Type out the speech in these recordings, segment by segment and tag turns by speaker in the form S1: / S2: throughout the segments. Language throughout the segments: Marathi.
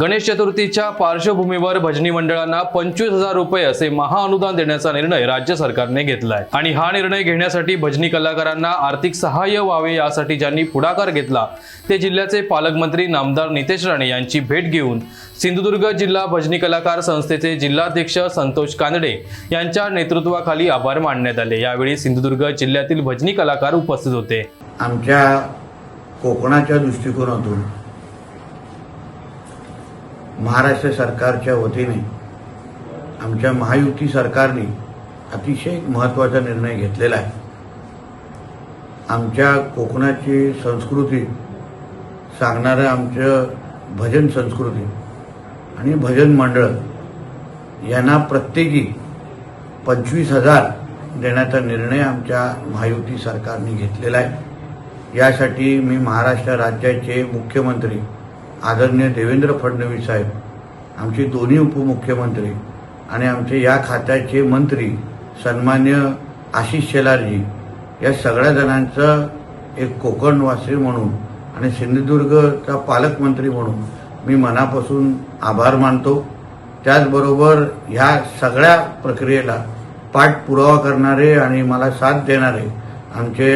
S1: गणेश चतुर्थीच्या पार्श्वभूमीवर भजनी मंडळांना पंचवीस हजार रुपये असे महाअनुदान देण्याचा निर्णय राज्य सरकारने घेतलाय. आणि हा निर्णय घेण्यासाठी भजनी कलाकारांना आर्थिक सहाय्य व्हावे यासाठी ज्यांनी पुढाकार घेतला ते जिल्ह्याचे पालकमंत्री नामदार नितेश राणे यांची भेट घेऊन सिंधुदुर्ग जिल्हा भजनी कलाकार संस्थेचे जिल्हाध्यक्ष संतोष कानडे यांच्या नेतृत्वाखाली आभार मानण्यात आले. यावेळी सिंधुदुर्ग जिल्ह्यातील भजनी कलाकार उपस्थित होते.
S2: आमच्या कोकणाच्या दृष्टिकोनातून महाराष्ट्र सरकारच्या वतीने आमच्या महायुती सरकारने अतिशय महत्त्वाचा निर्णय घेतलेला आहे. आमच्या कोकणाची संस्कृती सांगणारं आमचं भजन संस्कृती आणि भजन मंडळ यांना प्रत्येकी पंचवीस हजार देण्याचा निर्णय आमच्या महायुती सरकारने घेतलेला आहे. यासाठी मी महाराष्ट्र राज्याचे मुख्यमंत्री आदरणीय देवेंद्र फडणवीस साहेब आमचे दोन्ही उपमुख्यमंत्री आणि आमचे या खात्याचे मंत्री सन्मान्य आशिष शेलारजी या सगळ्या जणांचं एक कोकणवासी म्हणून आणि सिंधुदुर्गचा पालकमंत्री म्हणून मी मनापासून आभार मानतो. त्याचबरोबर ह्या सगळ्या प्रक्रियेला पाठपुरावा करणारे आणि मला साथ देणारे आमचे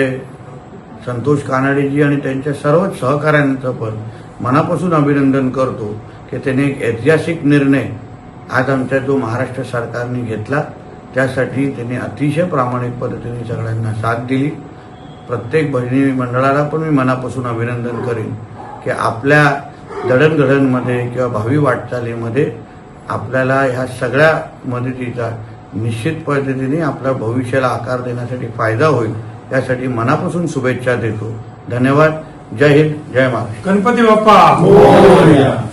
S2: संतोष कानडेजी आणि त्यांच्या सर्वच सहकाऱ्यांचं पण मनापासून अभिनंदन करतो की त्याने एक ऐतिहासिक निर्णय आज आमच्या जो महाराष्ट्र सरकारने घेतला त्यासाठी त्यांनी अतिशय प्रामाणिक पद्धतीने सगळ्यांना साथ दिली. प्रत्येक भजनी मंडळाला पण मी मनापासून अभिनंदन करेन की आपल्या दडणघडणमध्ये किंवा भावी वाटचालीमध्ये आपल्याला ह्या सगळ्या मदतीचा निश्चित पद्धतीने आपल्या भविष्याला आकार देण्यासाठी फायदा होईल यासाठी मनापासून शुभेच्छा देतो. धन्यवाद. जय हिंद जय महाराष्ट्र.
S3: गणपती बाप्पा!